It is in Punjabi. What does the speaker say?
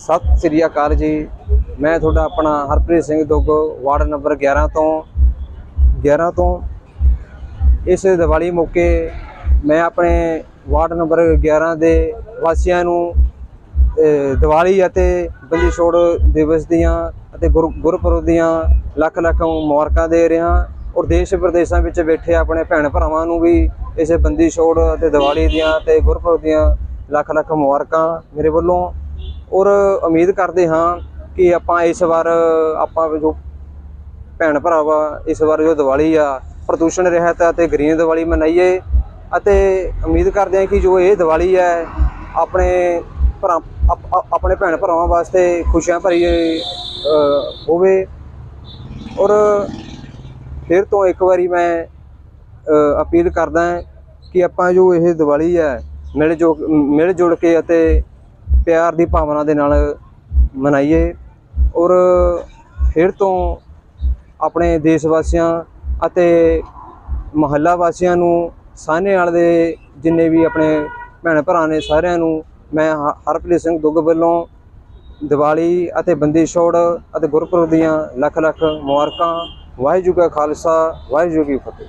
ਸਤਿ ਸ੍ਰੀ ਅਕਾਲ ਜੀ। ਮੈਂ ਤੁਹਾਡਾ ਆਪਣਾ ਹਰਪ੍ਰੀਤ ਸਿੰਘ ਦੁੱਗ ਵਾਰਡ ਨੰਬਰ 11 ਤੋਂ। 11 ਤੋਂ ਇਸ ਦੀਵਾਲੀ ਮੌਕੇ ਮੈਂ ਆਪਣੇ ਵਾਰਡ ਨੰਬਰ 11 ਦੇ ਵਾਸੀਆਂ ਨੂੰ ਅਹ, ਦੀਵਾਲੀ ਅਤੇ ਬੰਦੀ ਛੋੜ ਦਿਵਸ ਦੀਆਂ ਅਤੇ ਗੁਰ- ਗੁਰਪੁਰਬ ਦੀਆਂ ਲੱਖ ਲੱਖ ਮੁਬਾਰਕਾਂ ਦੇ ਰਿਹਾ ਔਰ ਦੇਸ਼ ਪ੍ਰਦੇਸ਼ਾਂ ਵਿੱਚ ਬੈਠੇ ਆਪਣੇ ਭੈਣ ਭਰਾਵਾਂ ਨੂੰ ਵੀ ਇਸੇ ਬੰਦੀ ਛੋੜ ਅਤੇ ਦੀਵਾਲੀ ਦੀਆਂ ਤੇ ਗੁਰਪੁਰਬ ਦੀਆਂ ਲੱਖ ਲੱਖ ਮੁਬਾਰਕਾਂ ਮੇਰੇ ਵੱਲੋਂ ਔਰ ਉਮੀਦ ਕਰਦੇ ਹਾਂ ਕਿ ਆਪਾਂ ਇਸ ਵਾਰ, ਆਪਾਂ ਜੋ ਭੈਣ ਭਰਾਵਾ, ਇਸ ਵਾਰ ਜੋ ਦੀਵਾਲੀ ਆ, ਪ੍ਰਦੂਸ਼ਣ ਰਹਿਤ ਅਤੇ ਗ੍ਰੀਨ ਦੀਵਾਲੀ ਮਨਾਈਏ ਅਤੇ ਉਮੀਦ ਕਰਦੇ ਹਾਂ ਕਿ ਜੋ ਇਹ ਦੀਵਾਲੀ ਹੈ, ਆਪਣੇ ਭਰਾ ਆਪਣੇ ਭੈਣ ਭਰਾਵਾਂ ਵਾਸਤੇ ਖੁਸ਼ੀਆਂ ਭਰੀ ਹੋਵੇ। ਔਰ ਫਿਰ ਤੋਂ ਇੱਕ ਵਾਰੀ ਮੈਂ ਅਪੀਲ ਕਰਦਾ ਕਿ ਆਪਾਂ ਜੋ ਇਹ ਦੀਵਾਲੀ ਹੈ, ਮਿਲ ਜੋ ਮਿਲ ਜੁਲ ਕੇ ਅਤੇ ਪਿਆਰ ਦੀ ਭਾਵਨਾ ਦੇ ਨਾਲ ਮਨਾਈਏ ਔਰ ਫਿਰ ਤੋਂ ਆਪਣੇ ਦੇਸ਼ ਵਾਸੀਆਂ ਅਤੇ ਮਹੱਲਾ ਵਾਸੀਆਂ ਨੂੰ ਸਾਹਨੇਵਾਲ ਦੇ ਜਿੰਨੇ ਵੀ ਆਪਣੇ ਭੈਣ ਭਰਾ ਨੇ ਸਾਰਿਆਂ ਨੂੰ ਮੈਂ ਹ- ਹਰਪ੍ਰੀਤ ਸਿੰਘ ਦੁੱਗ ਵੱਲੋਂ ਦੀਵਾਲੀ ਅਤੇ ਬੰਦੀ ਛੋੜ ਅਤੇ ਗੁਰਪੁਰਬ ਦੀਆਂ ਲੱਖ ਲੱਖ ਮੁਬਾਰਕਾਂ, ਵਾਹਿਗੁਰੂ ਕਾ ਖਾਲਸਾ, ਵਾਹਿਗੁਰੂ ਕੀ ਫਤਿਹ।